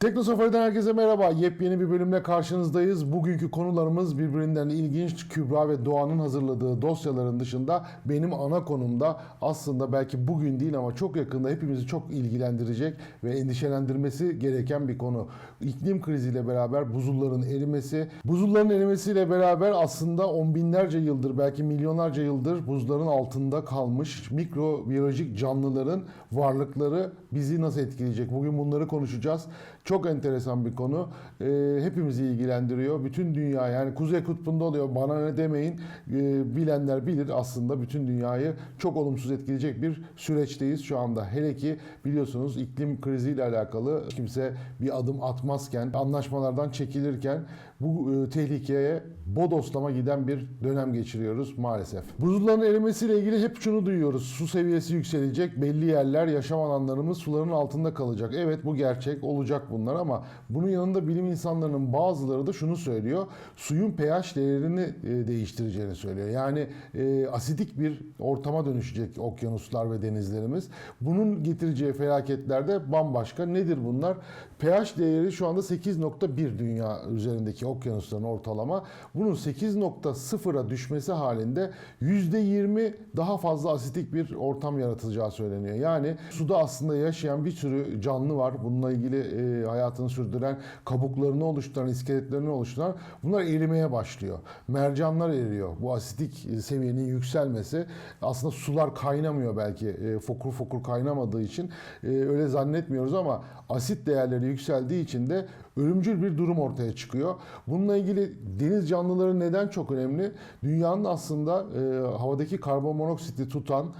Teknosafari'den herkese merhaba. Yepyeni bir bölümle karşınızdayız. Bugünkü konularımız birbirinden ilginç. Kübra ve Doğan'ın hazırladığı dosyaların dışında benim ana konumda aslında belki bugün değil ama çok yakında hepimizi çok ilgilendirecek ve endişelendirmesi gereken bir konu. İklim kriziyle beraber buzulların erimesi. Buzulların erimesiyle beraber aslında on binlerce yıldır belki milyonlarca yıldır buzların altında kalmış mikrobiyolojik canlıların varlıkları bizi nasıl etkileyecek? Bugün bunları konuşacağız. Çok enteresan bir konu. Ee, hepimizi ilgilendiriyor. Bütün dünya yani Kuzey Kutbu'nda oluyor. Bana ne demeyin. Ee, bilenler bilir aslında bütün dünyayı çok olumsuz etkileyecek bir süreçteyiz şu anda. Hele ki biliyorsunuz iklim kriziyle alakalı kimse bir adım atmazken, anlaşmalardan çekilirken bu e, tehlikeye bodoslama giden bir dönem geçiriyoruz maalesef. Buzulların erimesiyle ilgili hep şunu duyuyoruz. Su seviyesi yükselecek. Belli yerler, yaşam alanlarımız suların altında kalacak. Evet bu gerçek. Olacak bunlar ama bunun yanında bilim insanlarının bazıları da şunu söylüyor. Suyun pH değerini e, değiştireceğini söylüyor. Yani e, asidik bir ortama dönüşecek okyanuslar ve denizlerimiz. Bunun getireceği felaketler de bambaşka. Nedir bunlar? pH değeri şu anda 8.1 dünya üzerindeki okyanusların ortalama. Bunun 8.0'a düşmesi halinde %20 daha fazla asitik bir ortam yaratılacağı söyleniyor. Yani suda aslında yaşayan bir sürü canlı var. Bununla ilgili e, hayatını sürdüren, kabuklarını oluşturan, iskeletlerini oluşturan bunlar erimeye başlıyor. Mercanlar eriyor. Bu asitik seviyenin yükselmesi aslında sular kaynamıyor belki e, fokur fokur kaynamadığı için e, öyle zannetmiyoruz ama asit değerleri yükseldiği için de ölümcül bir durum ortaya çıkıyor. Bununla ilgili deniz canlıları neden çok önemli? Dünyanın aslında e, havadaki karbon monoksiti tutan e,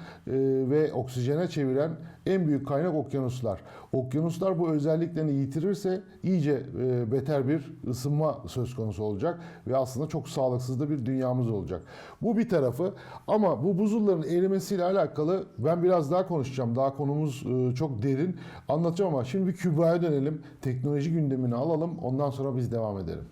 ve oksijene çeviren en büyük kaynak okyanuslar. Okyanuslar bu özelliklerini yitirirse iyice e, beter bir ısınma söz konusu olacak ve aslında çok sağlıksız da bir dünyamız olacak. Bu bir tarafı ama bu buzulların erimesiyle alakalı ben biraz daha konuşacağım. Daha konumuz e, çok derin anlatacağım ama şimdi bir Kübra'ya dönelim. Teknoloji gündemini alalım. Ondan sonra biz devam edelim.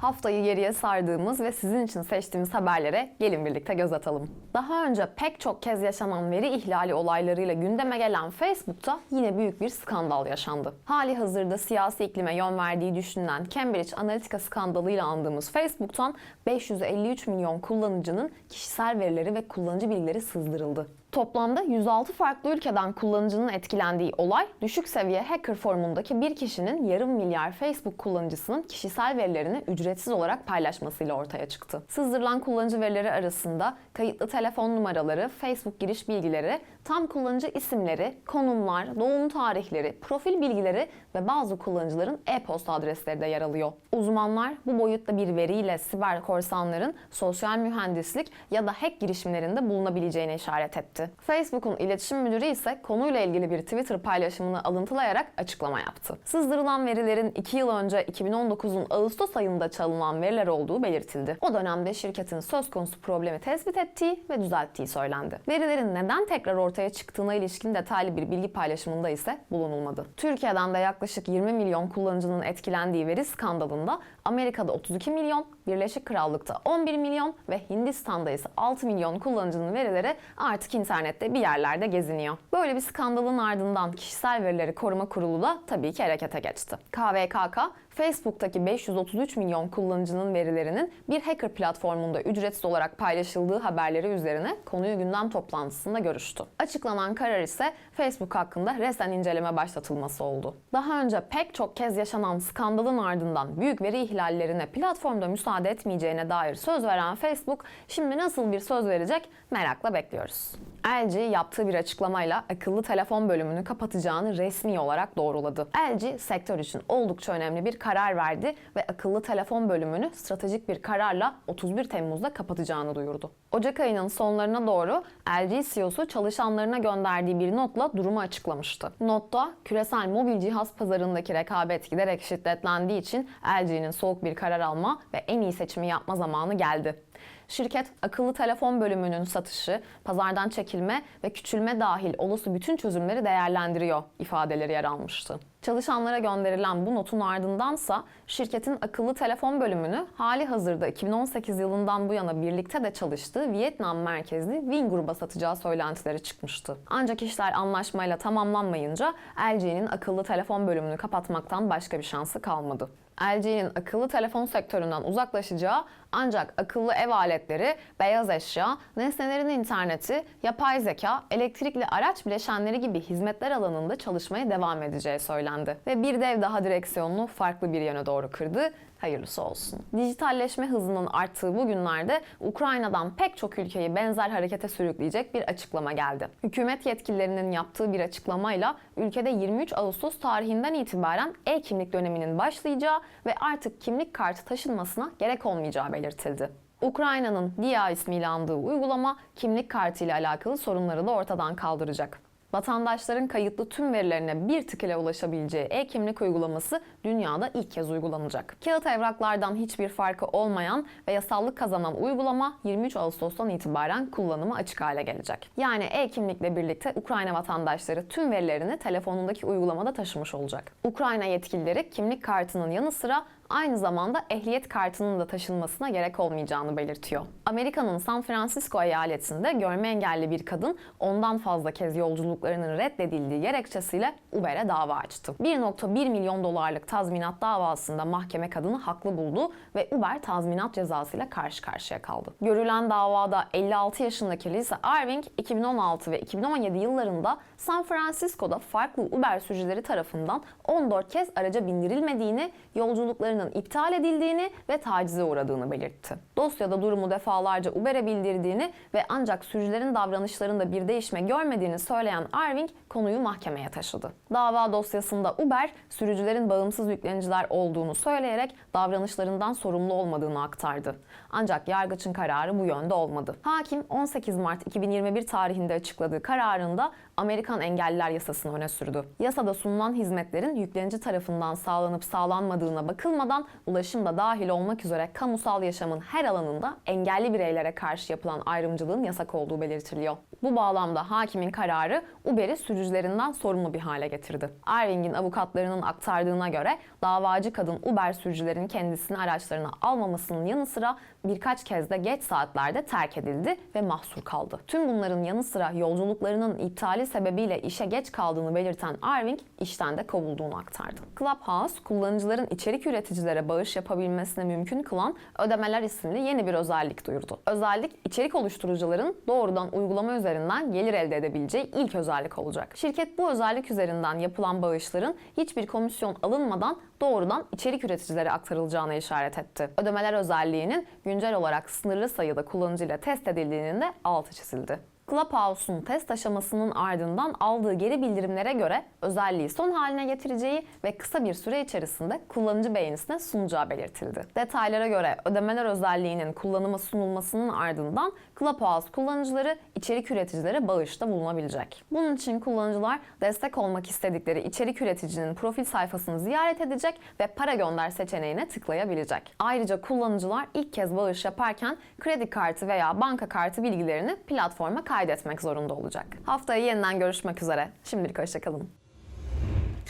Haftayı geriye sardığımız ve sizin için seçtiğimiz haberlere gelin birlikte göz atalım. Daha önce pek çok kez yaşanan veri ihlali olaylarıyla gündeme gelen Facebook'ta yine büyük bir skandal yaşandı. Hali hazırda siyasi iklime yön verdiği düşünülen Cambridge Analytica skandalıyla andığımız Facebook'tan 553 milyon kullanıcının kişisel verileri ve kullanıcı bilgileri sızdırıldı. Toplamda 106 farklı ülkeden kullanıcının etkilendiği olay, düşük seviye hacker formundaki bir kişinin yarım milyar Facebook kullanıcısının kişisel verilerini ücretsiz olarak paylaşmasıyla ortaya çıktı. Sızdırılan kullanıcı verileri arasında kayıtlı telefon numaraları, Facebook giriş bilgileri, tam kullanıcı isimleri, konumlar, doğum tarihleri, profil bilgileri ve bazı kullanıcıların e-posta adresleri de yer alıyor. Uzmanlar bu boyutta bir veriyle siber korsanların sosyal mühendislik ya da hack girişimlerinde bulunabileceğine işaret etti. Facebook'un iletişim müdürü ise konuyla ilgili bir Twitter paylaşımını alıntılayarak açıklama yaptı. Sızdırılan verilerin 2 yıl önce 2019'un Ağustos ayında çalınan veriler olduğu belirtildi. O dönemde şirketin söz konusu problemi tespit ettiği ve düzelttiği söylendi. Verilerin neden tekrar ortaya çıktığına ilişkin detaylı bir bilgi paylaşımında ise bulunulmadı. Türkiye'den de yaklaşık 20 milyon kullanıcının etkilendiği veri skandalında Amerika'da 32 milyon, Birleşik Krallık'ta 11 milyon ve Hindistan'da ise 6 milyon kullanıcının verileri artık internette bir yerlerde geziniyor. Böyle bir skandalın ardından Kişisel Verileri Koruma Kurulu da tabii ki harekete geçti. KVKK, Facebook'taki 533 milyon kullanıcının verilerinin bir hacker platformunda ücretsiz olarak paylaşıldığı haberleri üzerine konuyu gündem toplantısında görüştü. Açıklanan karar ise Facebook hakkında resen inceleme başlatılması oldu. Daha önce pek çok kez yaşanan skandalın ardından büyük veri ihlallerine platformda müsaade etmeyeceğine dair söz veren Facebook şimdi nasıl bir söz verecek merakla bekliyoruz. LG yaptığı bir açıklamayla akıllı telefon bölümünü kapatacağını resmi olarak doğruladı. LG sektör için oldukça önemli bir karar verdi ve akıllı telefon bölümünü stratejik bir kararla 31 Temmuz'da kapatacağını duyurdu. Ocak ayının sonlarına doğru LG CEO'su çalışanlarına gönderdiği bir notla durumu açıklamıştı. Notta küresel mobil cihaz pazarındaki rekabet giderek şiddetlendiği için LG'nin soğuk bir karar alma ve en iyi seçimi yapma zamanı geldi. Şirket akıllı telefon bölümünün satışı, pazardan çekilme ve küçülme dahil olası bütün çözümleri değerlendiriyor ifadeleri yer almıştı. Çalışanlara gönderilen bu notun ardındansa şirketin akıllı telefon bölümünü hali hazırda 2018 yılından bu yana birlikte de çalıştığı Vietnam merkezli Wing Group'a satacağı söylentileri çıkmıştı. Ancak işler anlaşmayla tamamlanmayınca LG'nin akıllı telefon bölümünü kapatmaktan başka bir şansı kalmadı. LG'nin akıllı telefon sektöründen uzaklaşacağı ancak akıllı ev aletleri, beyaz eşya, nesnelerin interneti, yapay zeka, elektrikli araç bileşenleri gibi hizmetler alanında çalışmaya devam edeceği söylendi. Ve bir dev daha direksiyonunu farklı bir yöne doğru kırdı. Hayırlısı olsun. Dijitalleşme hızının arttığı bu günlerde Ukrayna'dan pek çok ülkeyi benzer harekete sürükleyecek bir açıklama geldi. Hükümet yetkililerinin yaptığı bir açıklamayla ülkede 23 Ağustos tarihinden itibaren e-kimlik döneminin başlayacağı ve artık kimlik kartı taşınmasına gerek olmayacağı belirtildi. Ukrayna'nın DIA ismiyle andığı uygulama kimlik kartı ile alakalı sorunları da ortadan kaldıracak. Vatandaşların kayıtlı tüm verilerine bir tık ile ulaşabileceği e-kimlik uygulaması dünyada ilk kez uygulanacak. Kağıt evraklardan hiçbir farkı olmayan ve yasallık kazanan uygulama 23 Ağustos'tan itibaren kullanıma açık hale gelecek. Yani e-kimlikle birlikte Ukrayna vatandaşları tüm verilerini telefonundaki uygulamada taşımış olacak. Ukrayna yetkilileri kimlik kartının yanı sıra aynı zamanda ehliyet kartının da taşınmasına gerek olmayacağını belirtiyor. Amerika'nın San Francisco eyaletinde görme engelli bir kadın ondan fazla kez yolculuklarının reddedildiği gerekçesiyle Uber'e dava açtı. 1.1 milyon dolarlık tazminat davasında mahkeme kadını haklı buldu ve Uber tazminat cezasıyla karşı karşıya kaldı. Görülen davada 56 yaşındaki Lisa Irving 2016 ve 2017 yıllarında San Francisco'da farklı Uber sürücüleri tarafından 14 kez araca bindirilmediğini, yolculuklarının iptal edildiğini ve tacize uğradığını belirtti. Dosyada durumu defalarca Uber'e bildirdiğini ve ancak sürücülerin davranışlarında bir değişme görmediğini söyleyen Irving konuyu mahkemeye taşıdı. Dava dosyasında Uber, sürücülerin bağımsız yükleniciler olduğunu söyleyerek davranışlarından sorumlu olmadığını aktardı. Ancak yargıçın kararı bu yönde olmadı. Hakim 18 Mart 2021 tarihinde açıkladığı kararında Amerikan Engelliler Yasasını öne sürdü. Yasada sunulan hizmetlerin yüklenici tarafından sağlanıp sağlanmadığına bakılmadan ulaşım da dahil olmak üzere kamusal yaşamın her alanında engelli bireylere karşı yapılan ayrımcılığın yasak olduğu belirtiliyor. Bu bağlamda hakimin kararı Uber'i sürücülerinden sorumlu bir hale getirdi. Irving'in avukatlarının aktardığına göre davacı kadın Uber sürücülerin kendisini araçlarına almamasının yanı sıra birkaç kez de geç saatlerde terk edildi ve mahsur kaldı. Tüm bunların yanı sıra yolculuklarının iptali sebebiyle işe geç kaldığını belirten Irving işten de kovulduğunu aktardı. Clubhouse, kullanıcıların içerik üreticilere bağış yapabilmesini mümkün kılan ödemeler isimli yeni bir özellik duyurdu. Özellik, içerik oluşturucuların doğrudan uygulama üzerinden gelir elde edebileceği ilk özellik olacak. Şirket bu özellik üzerinden yapılan bağışların hiçbir komisyon alınmadan doğrudan içerik üreticilere aktarılacağına işaret etti. Ödemeler özelliğinin güncel olarak sınırlı sayıda kullanıcıyla test edildiğinin de altı çizildi. Clubhouse'un test aşamasının ardından aldığı geri bildirimlere göre özelliği son haline getireceği ve kısa bir süre içerisinde kullanıcı beğenisine sunacağı belirtildi. Detaylara göre ödemeler özelliğinin kullanıma sunulmasının ardından Clubhouse kullanıcıları içerik üreticilere bağışta bulunabilecek. Bunun için kullanıcılar destek olmak istedikleri içerik üreticinin profil sayfasını ziyaret edecek ve para gönder seçeneğine tıklayabilecek. Ayrıca kullanıcılar ilk kez bağış yaparken kredi kartı veya banka kartı bilgilerini platforma kaydetmek zorunda olacak. Haftaya yeniden görüşmek üzere. Şimdilik hoşçakalın.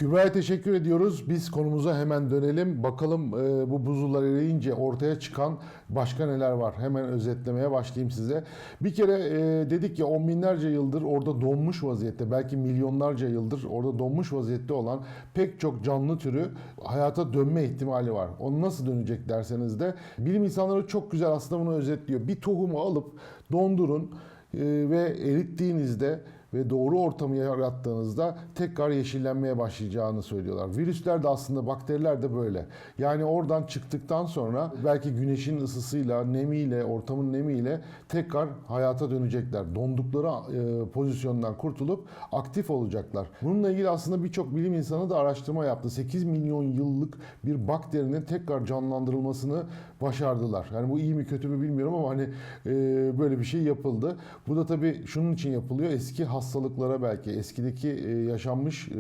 Kübra'ya teşekkür ediyoruz. Biz konumuza hemen dönelim. Bakalım e, bu buzullar eriyince ortaya çıkan başka neler var? Hemen özetlemeye başlayayım size. Bir kere e, dedik ya on binlerce yıldır orada donmuş vaziyette, belki milyonlarca yıldır orada donmuş vaziyette olan pek çok canlı türü hayata dönme ihtimali var. Onu nasıl dönecek derseniz de bilim insanları çok güzel aslında bunu özetliyor. Bir tohumu alıp dondurun e, ve erittiğinizde ve doğru ortamı yarattığınızda tekrar yeşillenmeye başlayacağını söylüyorlar. Virüsler de aslında bakteriler de böyle. Yani oradan çıktıktan sonra belki güneşin ısısıyla, nemiyle, ortamın nemiyle tekrar hayata dönecekler. Dondukları e, pozisyondan kurtulup aktif olacaklar. Bununla ilgili aslında birçok bilim insanı da araştırma yaptı. 8 milyon yıllık bir bakterinin tekrar canlandırılmasını başardılar. Yani bu iyi mi kötü mü bilmiyorum ama hani e, böyle bir şey yapıldı. Bu da tabii şunun için yapılıyor. Eski hastalıklara belki eskideki e, yaşanmış e,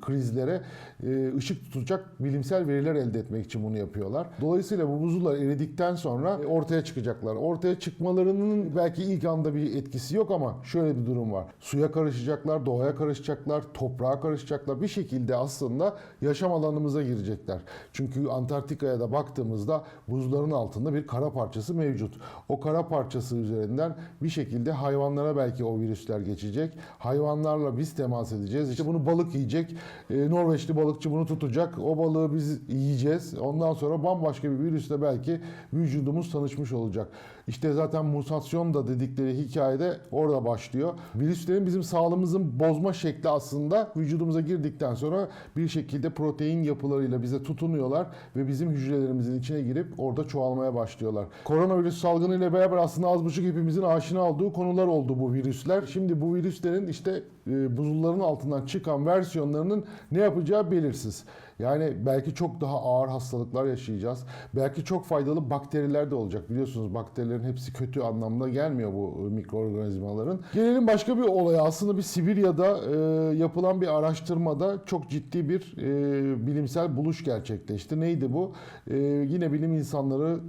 krizlere e, ışık tutacak bilimsel veriler elde etmek için bunu yapıyorlar. Dolayısıyla bu buzullar eridikten sonra ortaya çıkacaklar. Ortaya çıkmalarının belki ilk anda bir etkisi yok ama şöyle bir durum var. Suya karışacaklar, doğaya karışacaklar, toprağa karışacaklar. Bir şekilde aslında yaşam alanımıza girecekler. Çünkü Antarktika'ya da baktığımızda buzların altında bir kara parçası mevcut. O kara parçası üzerinden bir şekilde hayvanlara belki o virüsler geçecek. Hayvanlarla biz temas edeceğiz. İşte bunu balık yiyecek. Ee, Norveçli balıkçı bunu tutacak. O balığı biz yiyeceğiz. Ondan sonra bambaşka bir virüsle belki vücudumuz tanışmış olacak. İşte zaten mutasyon da dedikleri hikayede orada başlıyor. Virüslerin bizim sağlığımızın bozma şekli aslında vücudumuza girdikten sonra bir şekilde protein yapılarıyla bize tutunuyorlar ve bizim hücrelerimizin içine girip orada çoğalmaya başlıyorlar. Koronavirüs salgınıyla beraber aslında az buçuk hepimizin aşina olduğu konular oldu bu virüsler. Şimdi bu virüslerin işte e, buzulların altından çıkan versiyonlarının ne yapacağı belirsiz. Yani belki çok daha ağır hastalıklar yaşayacağız. Belki çok faydalı bakteriler de olacak. Biliyorsunuz bakterilerin hepsi kötü anlamda gelmiyor bu e, mikroorganizmaların. Gelelim başka bir olaya. Aslında bir Sibirya'da e, yapılan bir araştırmada çok ciddi bir e, bilimsel buluş gerçekleşti. Neydi bu? E, yine bilim insanları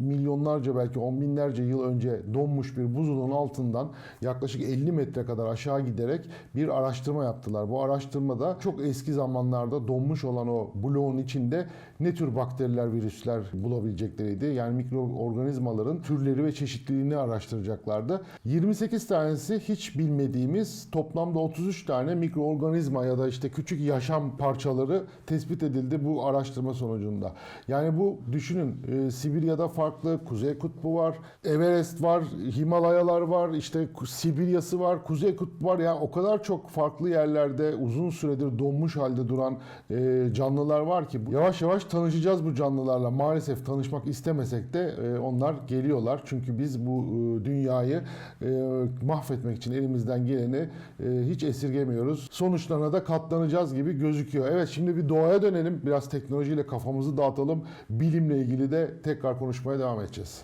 milyonlarca belki on binlerce yıl önce donmuş bir buzulun altından yaklaşık 50 metre kadar aşağı giderek bir araştırma yaptılar. Bu araştırmada çok eski zamanlarda donmuş olan o bloğun içinde ne tür bakteriler, virüsler bulabilecekleriydi. Yani mikroorganizmaların türleri ve çeşitliliğini araştıracaklardı. 28 tanesi hiç bilmediğimiz toplamda 33 tane mikroorganizma ya da işte küçük yaşam parçaları tespit edildi bu araştırma sonucunda. Yani bu düşünün e, Sibirya'da farklı, Kuzey Kutbu var, Everest var, Himalayalar var, işte Sibirya'sı var, Kuzey Kutbu var. Yani o kadar çok farklı yerlerde uzun süredir donmuş halde duran e, canlılar var ki yavaş yavaş tanışacağız bu canlılarla. Maalesef tanışmak istemesek de e, onlar geliyorlar. Çünkü biz bu e, dünyayı e, mahvetmek için elimizden geleni hiç esirgemiyoruz. Sonuçlarına da katlanacağız gibi gözüküyor. Evet şimdi bir doğaya dönelim. Biraz teknolojiyle kafamızı dağıtalım. Bilimle ilgili de tekrar konuşmaya devam edeceğiz.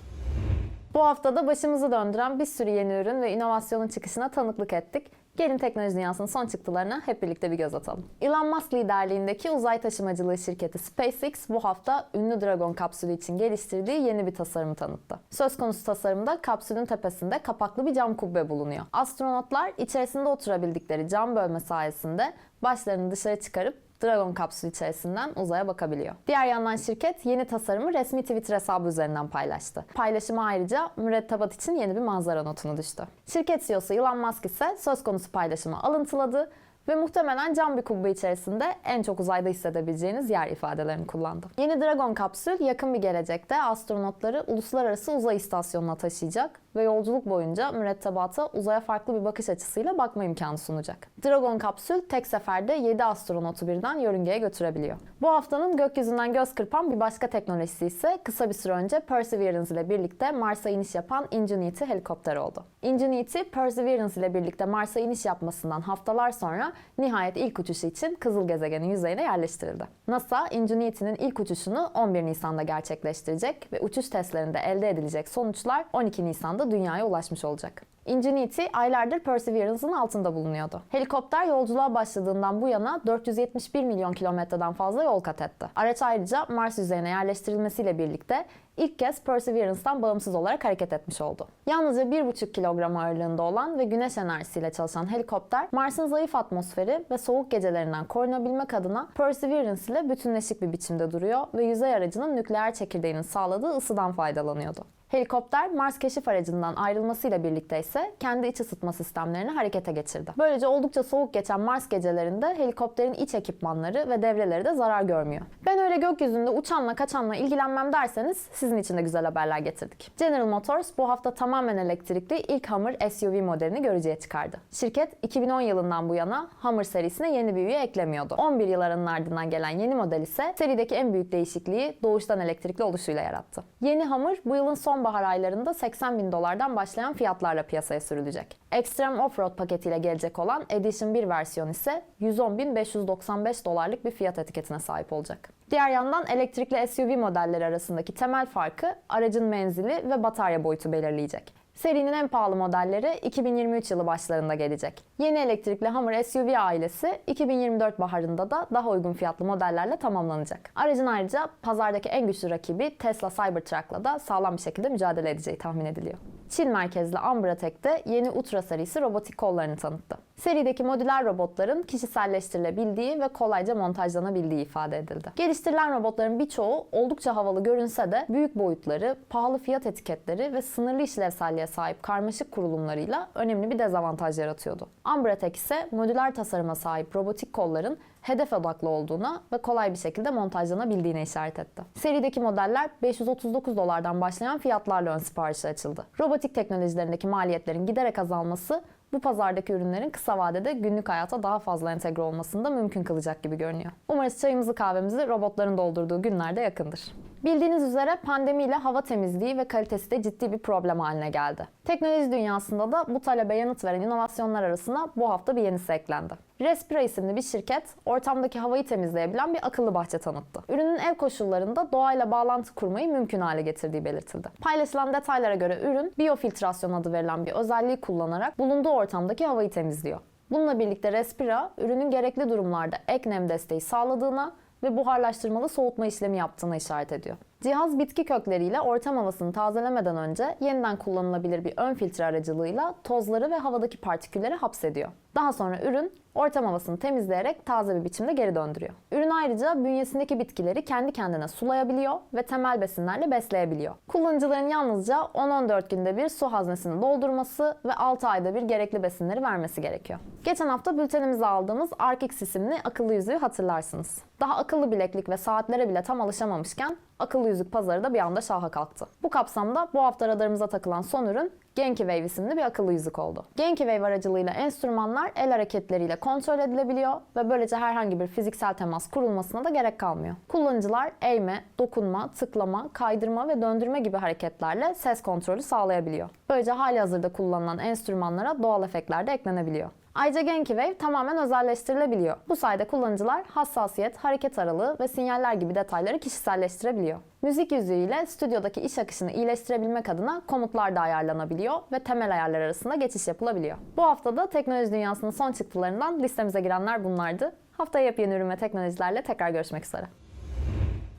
Bu haftada başımızı döndüren bir sürü yeni ürün ve inovasyonun çıkışına tanıklık ettik. Gelin teknoloji dünyasının son çıktılarına hep birlikte bir göz atalım. Elon Musk liderliğindeki uzay taşımacılığı şirketi SpaceX bu hafta ünlü Dragon kapsülü için geliştirdiği yeni bir tasarımı tanıttı. Söz konusu tasarımda kapsülün tepesinde kapaklı bir cam kubbe bulunuyor. Astronotlar içerisinde oturabildikleri cam bölme sayesinde başlarını dışarı çıkarıp Dragon kapsülü içerisinden uzaya bakabiliyor. Diğer yandan şirket yeni tasarımı resmi Twitter hesabı üzerinden paylaştı. Paylaşıma ayrıca mürettebat için yeni bir manzara notunu düştü. Şirket CEO'su Elon Musk ise söz konusu paylaşımı alıntıladı ve muhtemelen cam bir kubbe içerisinde en çok uzayda hissedebileceğiniz yer ifadelerini kullandı. Yeni Dragon kapsül yakın bir gelecekte astronotları uluslararası uzay istasyonuna taşıyacak ve yolculuk boyunca mürettebata uzaya farklı bir bakış açısıyla bakma imkanı sunacak. Dragon kapsül tek seferde 7 astronotu birden yörüngeye götürebiliyor. Bu haftanın gökyüzünden göz kırpan bir başka teknolojisi ise kısa bir süre önce Perseverance ile birlikte Mars'a iniş yapan Ingenuity helikopter oldu. Ingenuity, Perseverance ile birlikte Mars'a iniş yapmasından haftalar sonra nihayet ilk uçuşu için kızıl gezegenin yüzeyine yerleştirildi. NASA, Ingenuity'nin ilk uçuşunu 11 Nisan'da gerçekleştirecek ve uçuş testlerinde elde edilecek sonuçlar 12 Nisan'da dünyaya ulaşmış olacak. Ingenuity aylardır Perseverance'ın altında bulunuyordu. Helikopter yolculuğa başladığından bu yana 471 milyon kilometreden fazla yol kat etti. Araç ayrıca Mars yüzeyine yerleştirilmesiyle birlikte ilk kez Perseverance'dan bağımsız olarak hareket etmiş oldu. Yalnızca 1,5 kilogram ağırlığında olan ve güneş enerjisiyle çalışan helikopter, Mars'ın zayıf atmosferi ve soğuk gecelerinden korunabilmek adına Perseverance ile bütünleşik bir biçimde duruyor ve yüzey aracının nükleer çekirdeğinin sağladığı ısıdan faydalanıyordu. Helikopter Mars keşif aracından ayrılmasıyla birlikte ise kendi iç ısıtma sistemlerini harekete geçirdi. Böylece oldukça soğuk geçen Mars gecelerinde helikopterin iç ekipmanları ve devreleri de zarar görmüyor. Ben öyle gökyüzünde uçanla kaçanla ilgilenmem derseniz sizin için de güzel haberler getirdik. General Motors bu hafta tamamen elektrikli ilk Hummer SUV modelini görücüye çıkardı. Şirket 2010 yılından bu yana Hummer serisine yeni bir üye eklemiyordu. 11 yıl aranın ardından gelen yeni model ise serideki en büyük değişikliği doğuştan elektrikli oluşuyla yarattı. Yeni Hummer bu yılın sonbahar aylarında 80 bin dolardan başlayan fiyatlarla piyasaya sürülecek. Extreme Offroad paketiyle gelecek olan Edition 1 versiyon ise 110.595 dolarlık bir fiyat etiketine sahip olacak. Diğer yandan elektrikli SUV modelleri arasındaki temel farkı aracın menzili ve batarya boyutu belirleyecek. Serinin en pahalı modelleri 2023 yılı başlarında gelecek. Yeni elektrikli Hummer SUV ailesi 2024 baharında da daha uygun fiyatlı modellerle tamamlanacak. Aracın ayrıca pazardaki en güçlü rakibi Tesla Cybertruck'la da sağlam bir şekilde mücadele edeceği tahmin ediliyor. Çin merkezli Ambratek de yeni Ultra serisi robotik kollarını tanıttı. Serideki modüler robotların kişiselleştirilebildiği ve kolayca montajlanabildiği ifade edildi. Geliştirilen robotların birçoğu oldukça havalı görünse de büyük boyutları, pahalı fiyat etiketleri ve sınırlı işlevselliğe sahip karmaşık kurulumlarıyla önemli bir dezavantaj yaratıyordu. Ambratek ise modüler tasarıma sahip robotik kolların hedef odaklı olduğuna ve kolay bir şekilde montajlanabildiğine işaret etti. Serideki modeller 539 dolardan başlayan fiyatlarla ön siparişe açıldı. Robotik teknolojilerindeki maliyetlerin giderek azalması bu pazardaki ürünlerin kısa vadede günlük hayata daha fazla entegre olmasını da mümkün kılacak gibi görünüyor. Umarız çayımızı kahvemizi robotların doldurduğu günlerde yakındır. Bildiğiniz üzere pandemiyle hava temizliği ve kalitesi de ciddi bir problem haline geldi. Teknoloji dünyasında da bu talebe yanıt veren inovasyonlar arasına bu hafta bir yenisi eklendi. Respira isimli bir şirket ortamdaki havayı temizleyebilen bir akıllı bahçe tanıttı. Ürünün ev koşullarında doğayla bağlantı kurmayı mümkün hale getirdiği belirtildi. Paylaşılan detaylara göre ürün biyofiltrasyon adı verilen bir özelliği kullanarak bulunduğu ortamdaki havayı temizliyor. Bununla birlikte Respira, ürünün gerekli durumlarda ek nem desteği sağladığına ve buharlaştırmalı soğutma işlemi yaptığına işaret ediyor. Cihaz bitki kökleriyle ortam havasını tazelemeden önce yeniden kullanılabilir bir ön filtre aracılığıyla tozları ve havadaki partikülleri hapsediyor. Daha sonra ürün ortam havasını temizleyerek taze bir biçimde geri döndürüyor. Ürün ayrıca bünyesindeki bitkileri kendi kendine sulayabiliyor ve temel besinlerle besleyebiliyor. Kullanıcıların yalnızca 10-14 günde bir su haznesini doldurması ve 6 ayda bir gerekli besinleri vermesi gerekiyor. Geçen hafta bültenimize aldığımız Arkix isimli akıllı yüzüğü hatırlarsınız. Daha akıllı bileklik ve saatlere bile tam alışamamışken akıllı yüzük pazarı da bir anda şaha kalktı. Bu kapsamda bu hafta radarımıza takılan son ürün Genki Wave isimli bir akıllı yüzük oldu. Genki Wave aracılığıyla enstrümanlar el hareketleriyle kontrol edilebiliyor ve böylece herhangi bir fiziksel temas kurulmasına da gerek kalmıyor. Kullanıcılar eğme, dokunma, tıklama, kaydırma ve döndürme gibi hareketlerle ses kontrolü sağlayabiliyor. Böylece hali hazırda kullanılan enstrümanlara doğal efektler de eklenebiliyor. Ayrıca Wave tamamen özelleştirilebiliyor. Bu sayede kullanıcılar hassasiyet, hareket aralığı ve sinyaller gibi detayları kişiselleştirebiliyor. Müzik yüzüğüyle stüdyodaki iş akışını iyileştirebilmek adına komutlar da ayarlanabiliyor ve temel ayarlar arasında geçiş yapılabiliyor. Bu hafta da teknoloji dünyasının son çıktılarından listemize girenler bunlardı. Haftaya yepyeni ürün ve teknolojilerle tekrar görüşmek üzere.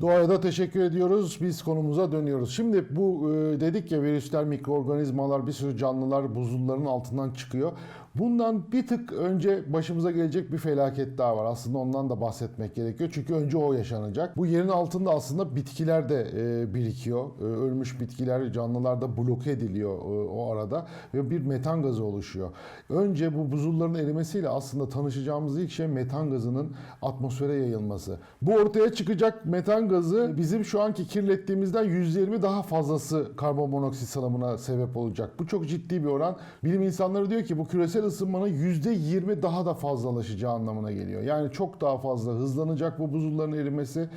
Doğaya da teşekkür ediyoruz. Biz konumuza dönüyoruz. Şimdi bu e, dedik ya virüsler, mikroorganizmalar, bir sürü canlılar buzulların altından çıkıyor. Bundan bir tık önce başımıza gelecek bir felaket daha var. Aslında ondan da bahsetmek gerekiyor. Çünkü önce o yaşanacak. Bu yerin altında aslında bitkiler de e, birikiyor. E, ölmüş bitkiler, canlılar da bloke ediliyor e, o arada. Ve bir metan gazı oluşuyor. Önce bu buzulların erimesiyle aslında tanışacağımız ilk şey metan gazının atmosfere yayılması. Bu ortaya çıkacak metan gazı bizim şu anki kirlettiğimizden %20 daha fazlası karbon monoksit salımına sebep olacak. Bu çok ciddi bir oran. Bilim insanları diyor ki bu küresel ısınmanın %20 daha da fazlalaşacağı anlamına geliyor. Yani çok daha fazla hızlanacak bu buzulların erimesi e,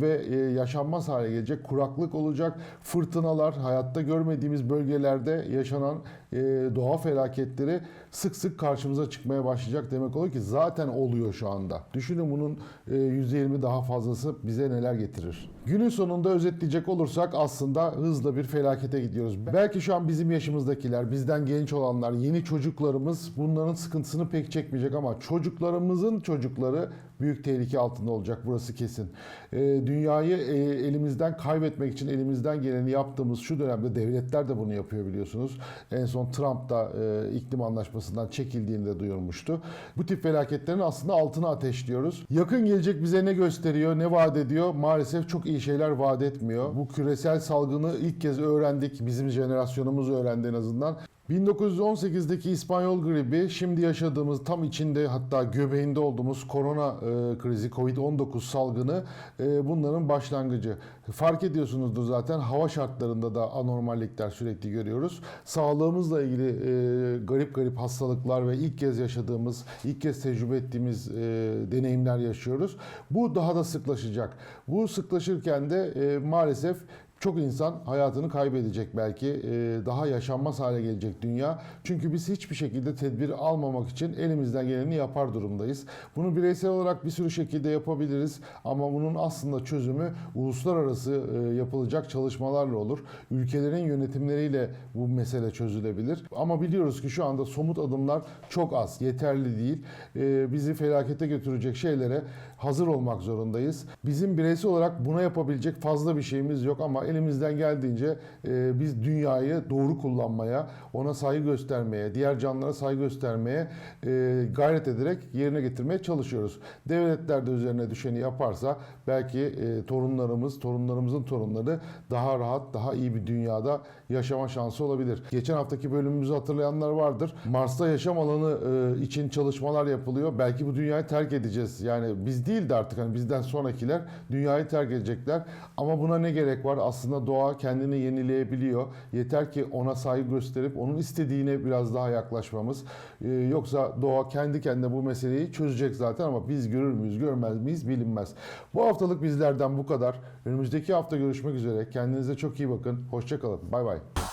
ve e, yaşanmaz hale gelecek. Kuraklık olacak, fırtınalar, hayatta görmediğimiz bölgelerde yaşanan e, doğa felaketleri sık sık karşımıza çıkmaya başlayacak demek oluyor ki zaten oluyor şu anda. Düşünün bunun e, %20 daha fazlası bize neler getirir. Günün sonunda özetleyecek olursak aslında hızla bir felakete gidiyoruz. Belki şu an bizim yaşımızdakiler, bizden genç olanlar, yeni çocuklarımız bunların sıkıntısını pek çekmeyecek ama çocuklarımızın çocukları büyük tehlike altında olacak burası kesin. E, dünyayı e, elimizden kaybetmek için elimizden geleni yaptığımız şu dönemde devletler de bunu yapıyor biliyorsunuz. En son Trump da e, iklim anlaşmasından çekildiğini de duyurmuştu. Bu tip felaketlerin aslında altına ateşliyoruz. Yakın gelecek bize ne gösteriyor, ne vaat ediyor? Maalesef çok iyi şeyler vaat etmiyor. Bu küresel salgını ilk kez öğrendik. Bizim jenerasyonumuz öğrendi en azından. 1918'deki İspanyol gribi, şimdi yaşadığımız tam içinde hatta göbeğinde olduğumuz korona e, krizi, Covid-19 salgını e, bunların başlangıcı. Fark ediyorsunuzdur zaten hava şartlarında da anormallikler sürekli görüyoruz. Sağlığımızla ilgili e, garip garip hastalıklar ve ilk kez yaşadığımız, ilk kez tecrübe ettiğimiz e, deneyimler yaşıyoruz. Bu daha da sıklaşacak. Bu sıklaşırken de e, maalesef Çok insan hayatını kaybedecek belki. Ee, daha yaşanmaz hale gelecek dünya. Çünkü biz hiçbir şekilde tedbir almamak için elimizden geleni yapar durumdayız. Bunu bireysel olarak bir sürü şekilde yapabiliriz ama bunun aslında çözümü uluslararası e, yapılacak çalışmalarla olur. Ülkelerin yönetimleriyle bu mesele çözülebilir. Ama biliyoruz ki şu anda somut adımlar çok az, yeterli değil. Ee, bizi felakete götürecek şeylere hazır olmak zorundayız. Bizim bireysel olarak buna yapabilecek fazla bir şeyimiz yok ama elimizden geldiğince e, biz dünyayı doğru kullanmaya, ona saygı göstermeye, diğer canlılara saygı göstermeye e, gayret ederek yerine getirmeye çalışıyoruz. Devletler de üzerine düşeni yaparsa belki e, torunlarımız, torunlarımızın torunları daha rahat, daha iyi bir dünyada yaşama şansı olabilir. Geçen haftaki bölümümüzü hatırlayanlar vardır. Mars'ta yaşam alanı e, için çalışmalar yapılıyor. Belki bu dünyayı terk edeceğiz. Yani biz değil de artık hani bizden sonrakiler dünyayı terk edecekler. Ama buna ne gerek var? Aslında doğa kendini yenileyebiliyor. Yeter ki ona saygı gösterip onun istediğine biraz daha yaklaşmamız. E, yoksa doğa kendi kendine bu meseleyi çözecek zaten ama biz görür müyüz, görmez miyiz bilinmez. Bu haftalık bizlerden bu kadar. Önümüzdeki hafta görüşmek üzere. Kendinize çok iyi bakın. Hoşçakalın. Bay bay.